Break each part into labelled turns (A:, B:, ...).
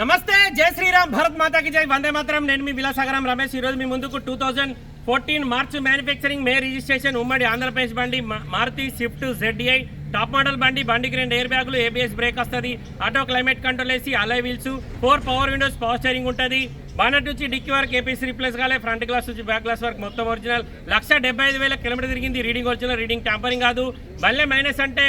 A: నమస్తే జై శ్రీరామ్ భారత్ మాతాకి జై. వందే మాత్రం. నేను మీ విలాసాగరం రమేష్. ఈరోజు మీ ముందుకు two thousand fourteen March manufacturing May registration. ఉమ్మడి ఆంధ్రప్రదేశ్ బండి Maruti swift ZDI top model బండి బండికి రెండు ఎయిర్ బ్యాగులు ఏబిఎస్ బ్రేక్ వస్తుంది. ఆటో క్లైమేట్ కంట్రోల్ వేసి alloy wheels four power windows power steering ఉంటుంది. బానట్ నుంచి డిక్కి వరకు ఏపీసీ రీప్లేస్ కాలే. ఫ్రంట్ గ్లాస్ నుంచి బ్యాక్ గ్లాస్ వరకు మొత్తం ఒరిజినల్ లక్ష డెబ్బై ఐదు వేల కిలోమీటర్ తిరిగింది. రీడింగ్ ఒరిజినల్ రీడింగ్ ట్యాంపరింగ్ కాదు. భలే మైనస్ అంటే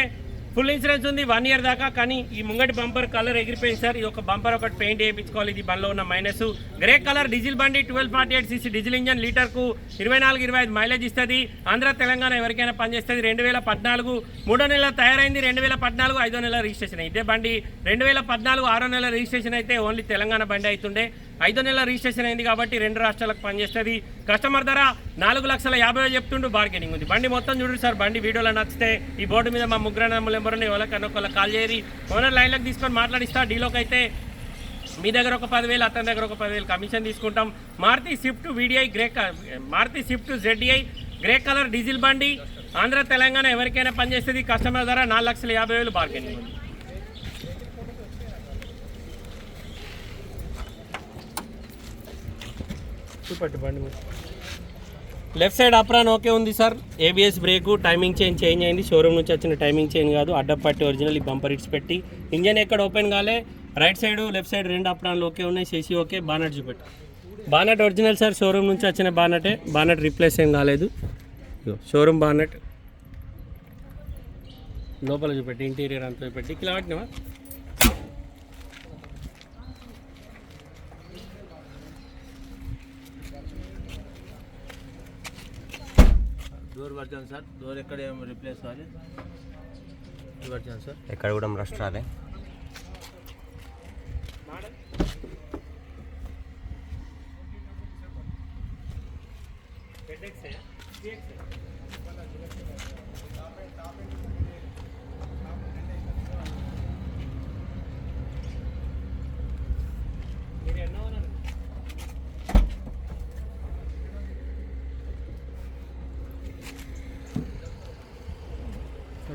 A: ఫుల్ ఇన్సూరెన్స్ ఉంది వన్ ఇయర్ దాకా కానీ ఈ ముంగటి బంపర్ కలర్ ఎగిరిపోయింది సార్. ఇది ఒక బంపర్ ఒకటి పెయింట్ వేయించుకోవాలి ఇది బండ్లో ఉన్న మైనస్ గ్రే కలర్ డీజిల్ బండి twelve forty eight CC diesel engine లీటర్కు ఇరవై నాలుగు ఇరవై ఐదు మైలేజ్ ఇస్తుంది. ఆంధ్ర తెలంగాణ ఎవరికైనా పనిచేస్తుంది రెండు వేల పద్నాలుగు మూడో నెల తయారైంది రెండు వేల పద్నాలుగు ఐదో నెల రిజిస్ట్రేషన్ ఇదే బండి రెండు వేల పద్నాలుగు ఆరో నెల రిజిస్ట్రేషన్ అయితే ఓన్లీ తెలంగాణ బండి అవుతుండే. ఐదో నెలల రిజిస్ట్రేషన్ అయింది కాబట్టి రెండు రాష్ట్రాలకు పనిచేస్తుంది. కస్టమర్ ధర నాలుగు లక్షల యాభై వేలు చెప్తుండు బార్గెనింగ్ ఉంది. బండి మొత్తం చూడండి సార్ బండి వీడియోలో నచ్చితే ఈ బోర్డు మీద మా ముగ్గురు నెంబర్ ఉన్నాయి ఎవరికన్నా కాల్ చేయరి ఓనర్ లైన్లోకి తీసుకొని మాట్లాడిస్తా డీలోకి అయితే మీ దగ్గర ఒక పదివేలు అతని దగ్గర ఒక పదివేలు కమిషన్ తీసుకుంటాం. Maruti swift VDI grey Maruti swift ZDI grey colour diesel బండి. ఆంధ్ర తెలంగాణ ఎవరికైనా పనిచేస్తుంది. కస్టమర్ ధర నాలుగు లక్షల యాభై వేలు బార్గెనింగ్ ఉంది చూపట్టు బండి మీద. లెఫ్ట్ సైడ్ అప్రాన్ ఓకే ఉంది sir. ABS brake timing change change అయింది. షోరూమ్ నుంచి వచ్చిన టైమింగ్ చేంజ్ కాదు. అడ్డపట్టి ఒరిజినల్ ఈ బంపర్ ఇట్స్ పెట్టి. ఇంజన్ ఎక్కడ ఓపెన్ కాలే? రైట్ సైడ్ లెఫ్ట్ సైడ్ రెండు అప్రాన్లు ఓకే ఉన్నాయి. చేసి ఓకే బానట్ చూపెట్టు. బానట్ ఒరిజినల్ సార్ షోరూమ్ నుంచి వచ్చిన బానటే. బానట్ రీప్లేస్ ఏం కాలేదు. Showroom bonnet. లోపల చూపెట్టి ఇంటీరియర్ అంతా చూపెట్టి. ఇట్లా పట్టినవా?
B: Door virgin sir. డోర్ ఎక్కడ ఏం రిప్లేస్ కావాలి. ఈ వర్జన్ సార్.
C: ఎక్కడ కూడా రస్ట్ రాలే.
B: సార్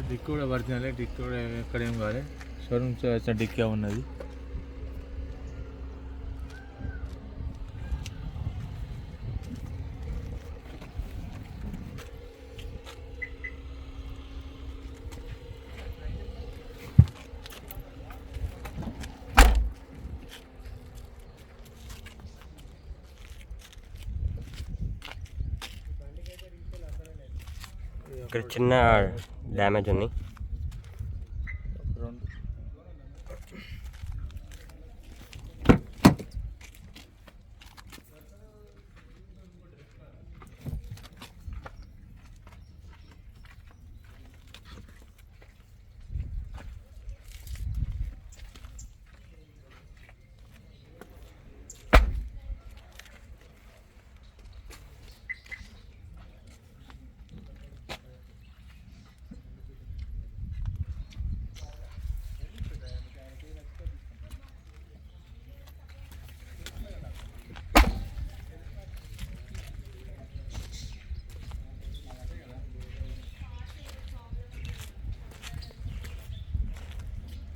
B: డిక్ కూడా ఒరిజినలే డిక్ కూడా ఎక్కడ ఏం కావాలి షోరూమ్ నుంచి వచ్చిన డిక్కే ఉన్నది
C: ఇక్కడ చిన్న డ్యామేజ్ ఉంది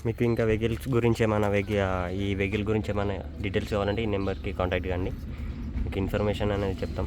C: మీకు ఇంకా వెహికల్స్ గురించి ఏమైనా వెహికల్ ఈ వెహికల్ గురించి ఏమైనా డీటెయిల్స్ కావాలంటే ఈ నెంబర్కి కాంటాక్ట్ కండి మీకు ఇన్ఫర్మేషన్ అనేది చెప్తాం.